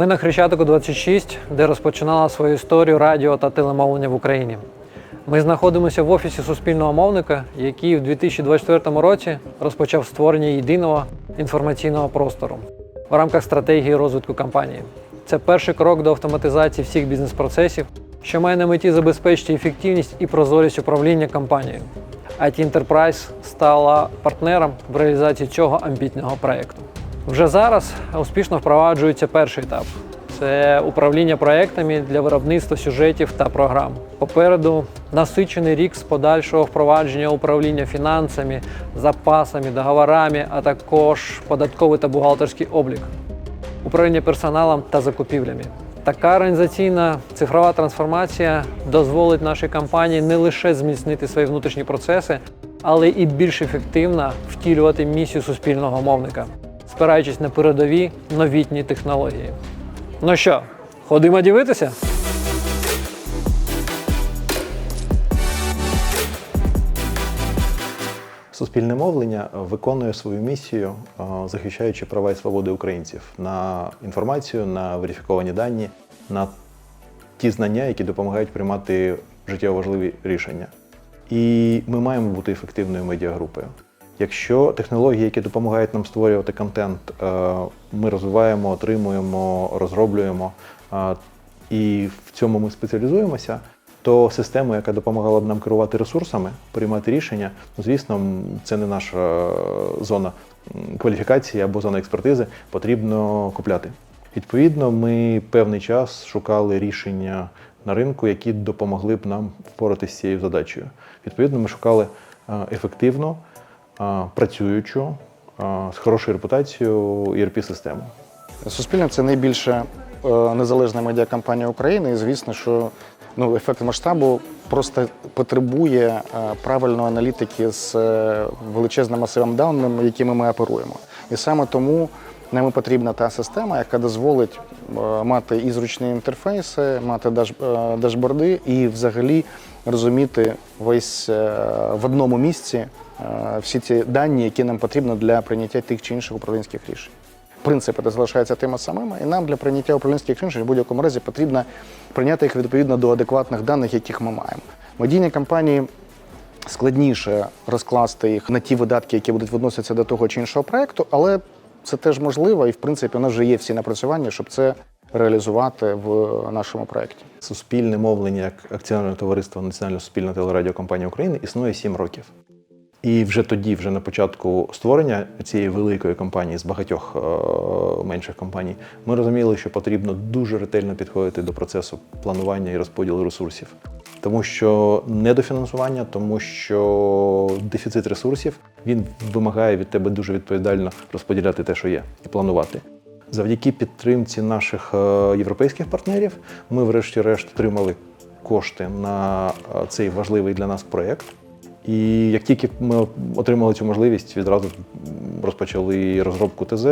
Ми на Хрещатику 26, де розпочинала свою історію радіо та телемовлення в Україні. Ми знаходимося в офісі суспільного мовника, який у 2024 році розпочав створення єдиного інформаційного простору в рамках стратегії розвитку компанії. Це перший крок до автоматизації всіх бізнес-процесів, що має на меті забезпечити ефективність і прозорість управління компанією. IT Enterprise стала партнером в реалізації цього амбітного проєкту. Вже зараз успішно впроваджується перший етап. Це управління проектами для виробництва сюжетів та програм. Попереду насичений рік з подальшого впровадження управління фінансами, запасами, договорами, а також податковий та бухгалтерський облік, управління персоналом та закупівлями. Така організаційна цифрова трансформація дозволить нашій компанії не лише зміцнити свої внутрішні процеси, але і більш ефективно втілювати місію суспільного мовника, спираючись на передові новітні технології. Ну що, ходимо дивитися? Суспільне мовлення виконує свою місію, е, захищаючи права і свободи українців на інформацію, на верифіковані дані, на ті знання, які допомагають приймати життєво важливі рішення. І ми маємо бути ефективною медіагрупою. Якщо технології, які допомагають нам створювати контент, е, ми розвиваємо, отримуємо, розроблюємо, е, і в цьому ми спеціалізуємося, то систему, яка допомагала б нам керувати ресурсами, приймати рішення, ну, звісно, це не наша е, зона кваліфікації або зона експертизи, потрібно купляти. Відповідно, ми певний час шукали рішення на ринку, які допомогли б нам впоратися з цією задачею. Відповідно, ми шукали е, ефективну, е, працюючу, з хорошою репутацією ERP-систему. Суспільне це найбільша е, незалежна медіакомпанія України. І звісно, що ну, ефект масштабу просто потребує е, правильної аналітики з е, величезним масивом даних, якими ми оперуємо. І саме тому нам потрібна та система, яка дозволить мати і зручні інтерфейси, мати даш, дашборди і взагалі розуміти весь е, в одному місці е, всі ці дані, які нам потрібні для прийняття тих чи інших управлінських рішень. Принципи залишаються тими самими, і нам для прийняття управлінських рішень в будь-якому разі потрібно прийняти їх відповідно до адекватних даних, яких ми маємо. Медійні компанії складніше розкласти їх на ті видатки, які будуть відноситися до того чи іншого проекту, але це теж можливо, і в принципі у нас вже є всі напрацювання, щоб це реалізувати в нашому проєкті. Суспільне мовлення як акціонерне товариство Національна суспільна телерадіокомпанія України існує 7 років. І вже тоді, вже на початку створення цієї великої компанії з багатьох е, менших компаній, ми розуміли, що потрібно дуже ретельно підходити до процесу планування і розподілу ресурсів. Тому що недофінансування, тому що дефіцит ресурсів він вимагає від тебе дуже відповідально розподіляти те, що є, і планувати. Завдяки підтримці наших е, європейських партнерів ми, врешті-решт, отримали кошти на е, цей важливий для нас проєкт. І як тільки ми отримали цю можливість, відразу розпочали розробку ТЗ,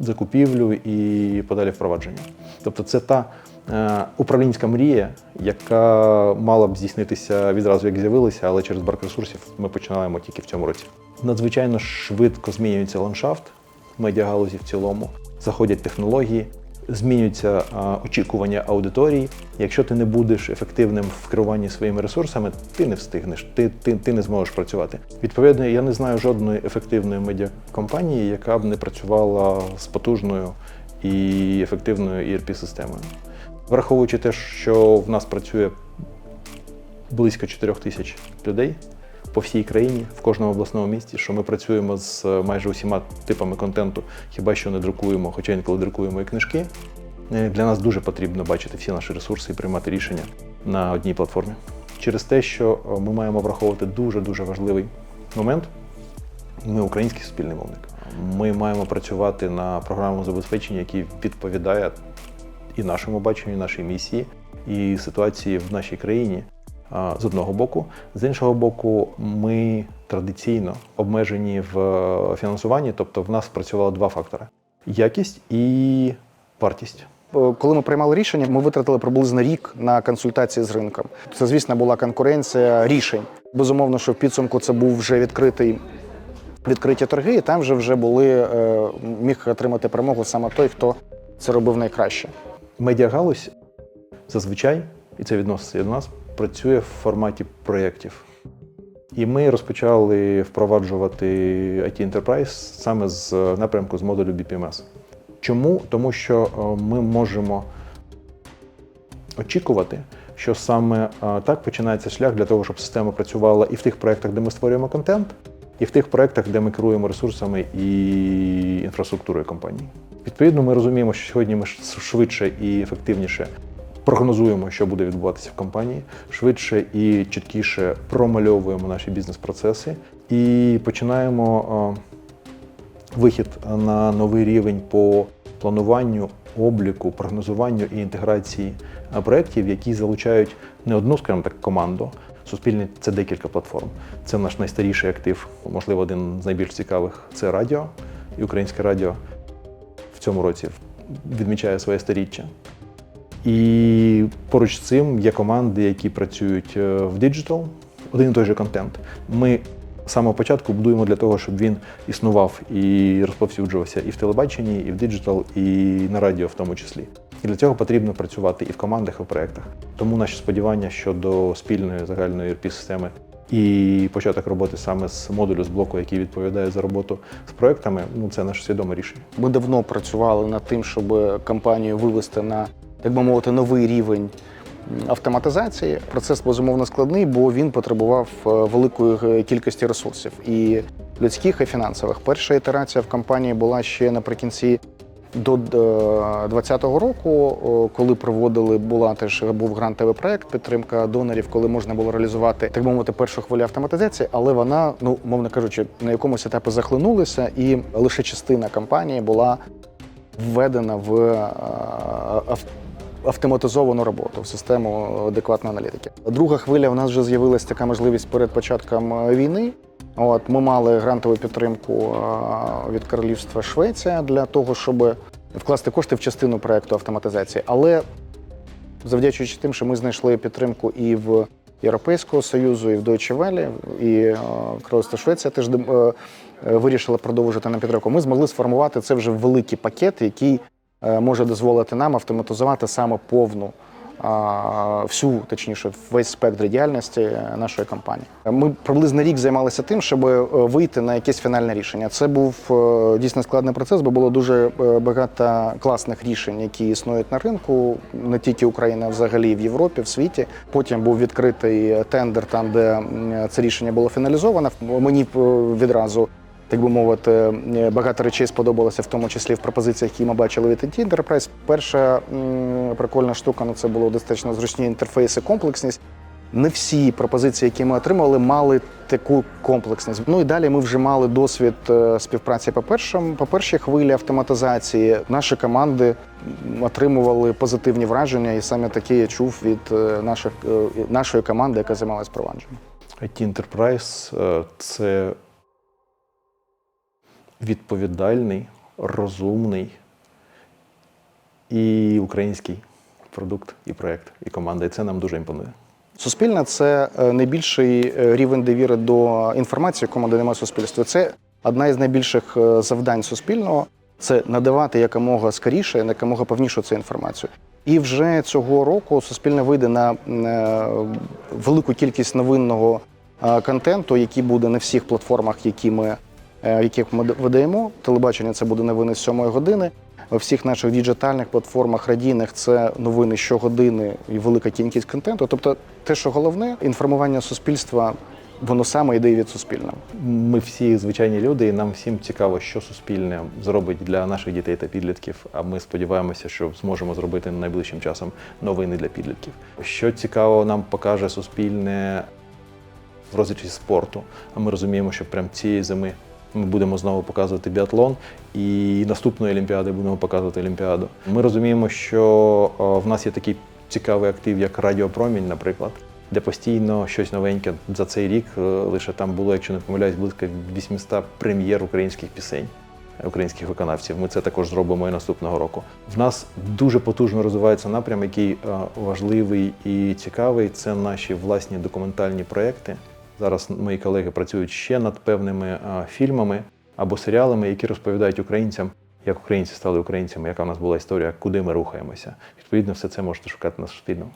закупівлю і подалі впровадження. Тобто це та е, управлінська мрія, яка мала б здійснитися відразу, як з'явилася, але через брак ресурсів ми починаємо тільки в цьому році. Надзвичайно швидко змінюється ландшафт медіагалузі в цілому, заходять технології, змінюються а, очікування аудиторії. Якщо ти не будеш ефективним в керуванні своїми ресурсами, ти не встигнеш, ти, ти, ти не зможеш працювати. Відповідно, я не знаю жодної ефективної медіакомпанії, яка б не працювала з потужною і ефективною ERP-системою. Враховуючи те, що в нас працює близько 4 тисяч людей по всій країні, в кожному обласному місті, що ми працюємо з е, майже усіма типами контенту, хіба що не друкуємо, хоча інколи друкуємо і книжки. Е, Для нас дуже потрібно бачити всі наші ресурси і приймати рішення на одній платформі. Через те, що е, ми маємо враховувати дуже-дуже важливий момент. Ми український суспільний мовник. Ми маємо працювати на програмному забезпеченні, який відповідає і нашому баченню, і нашій місії, і ситуації в нашій країні з одного боку. З іншого боку, ми традиційно обмежені в е, фінансуванні, тобто в нас працювало два фактори: якість і вартість. Е, Коли ми приймали рішення, ми витратили приблизно рік на консультації з ринком. Це, звісно, була конкуренція рішень. Безумовно, що в підсумку це був вже відкритий. Відкриті торги, і там вже вже були е, міг отримати перемогу саме той, хто це робив найкраще. Медіагалузь зазвичай, і це відноситься до нас, працює в форматі проєктів. І ми розпочали впроваджувати IT Enterprise саме з напрямку з модулю BPMS. Чому? Тому що е, ми можемо очікувати, що саме е, так починається шлях для того, щоб система працювала і в тих проєктах, де ми створюємо контент, і в тих проєктах, де ми керуємо ресурсами і інфраструктурою компанії. Відповідно, ми розуміємо, що сьогодні ми швидше і ефективніше прогнозуємо, що буде відбуватися в компанії, швидше і чіткіше промальовуємо наші бізнес-процеси і починаємо е, вихід на новий рівень по плануванню, обліку, прогнозуванню і інтеграції е, проєктів, які залучають не одну, скажімо так, команду. Суспільне це декілька платформ. Це наш найстаріший актив, можливо, один з найбільш цікавих це радіо. І українське радіо в цьому році відмічає своє сторіччя. І поруч з цим є команди, які працюють е, в диджитал, один і той же контент. Ми з самого початку будуємо для того, щоб він існував і розповсюджувався і в телебаченні, і в диджитал, і на радіо в тому числі. І для цього потрібно працювати і в командах, і в проєктах. Тому наші сподівання щодо спільної загальної erp системи і початок роботи саме з модулю з блоку, який відповідає за роботу з проектами, ну це наше свідоме рішення. Ми давно працювали над тим, щоб компанію вивести на, так би мовити, новий рівень автоматизації. Процес безумовно складний, бо він потребував е, великої е, кількості ресурсів і людських, і фінансових. Перша ітерація в компанії була ще наприкінці до 2020 року, коли проводили, була теж був грантовий проект, підтримка донорів, коли можна було реалізувати так би мовити першу хвилю автоматизації, але вона, ну мовно кажучи, на якомусь етапі захлинулася, і лише частина компанії була введена в е, автоматизовану роботу в систему адекватної аналітики. Друга хвиля у нас вже з'явилася така можливість перед початком е, війни. От ми мали грантову підтримку е, від Королівства Швеція для того, щоб вкласти кошти в частину проекту автоматизації. Але завдячуючи тим, що ми знайшли підтримку і в Європейського Союзу, і в Deutsche Welle, і е, Королівство Швеція теж вирішила продовжити на підтримку. Ми змогли сформувати це вже великий пакет, який може дозволити нам автоматизувати саме повну. Всю, точніше, весь спектр діяльності нашої компанії. Ми приблизно рік займалися тим, щоб е, вийти на якесь фінальне рішення. Це був е, дійсно складний процес, бо було дуже е, багато класних рішень, які існують на ринку, не тільки Україна, а взагалі в Європі, в світі. Потім був відкритий тендер, там де це рішення було фіналізовано. Мені е, відразу так би мовити, е, багато речей сподобалося, в тому числі в пропозиціях, які ми бачили від IT Enterprise. Перша прикольна штука ну це було достатньо зручні інтерфейси, комплексність. Не всі пропозиції, які ми отримали, мали таку комплексність. Ну і далі ми вже мали досвід е, співпраці по першим, по першій хвилі автоматизації. Наші команди отримували позитивні враження, і саме таке я чув від е, наших нашої команди, яка займалась провадженням. IT Enterprise це відповідальний, розумний і український продукт і проєкт, і команда. І це нам дуже імпонує. Суспільне це е, найбільший е, рівень довіри до інформації, яку надає суспільство. Це одна із найбільших е, завдань суспільного це надавати якомога скоріше, якомога повнішу цю інформацію. І вже цього року суспільне вийде на велику кількість новинного контенту, який буде на всіх платформах, які ми, яких ми видаємо. Телебачення це буде новини з 7 години. У всіх наших діджитальних платформах радійних це новини щогодини і велика кількість контенту. Тобто, те, що головне, інформування суспільства, воно саме йде від суспільного. Ми всі звичайні люди, і нам всім цікаво, що суспільне зробить для наших дітей та підлітків. А ми сподіваємося, що зможемо зробити найближчим часом новини для підлітків. Що цікаво, нам покаже суспільне в розрізі спорту. А ми розуміємо, що прямо цієї зими ми будемо знову показувати біатлон, і наступної олімпіади будемо показувати олімпіаду. Ми розуміємо, що в нас є такий цікавий актив, як Радіопромінь, наприклад, де постійно щось новеньке. За цей рік е, лише там було, якщо не помиляюсь, близько 800 прем'єр українських пісень. Українських виконавців, ми це також зробимо і наступного року. В нас дуже потужно розвивається напрям, який е, важливий і цікавий. Це наші власні документальні проекти. Зараз мої колеги працюють ще над певними фільмами або серіалами, які розповідають українцям як українці стали українцями, яка в нас була історія, куди ми рухаємося. Відповідно, все це можете шукати на Суспільному.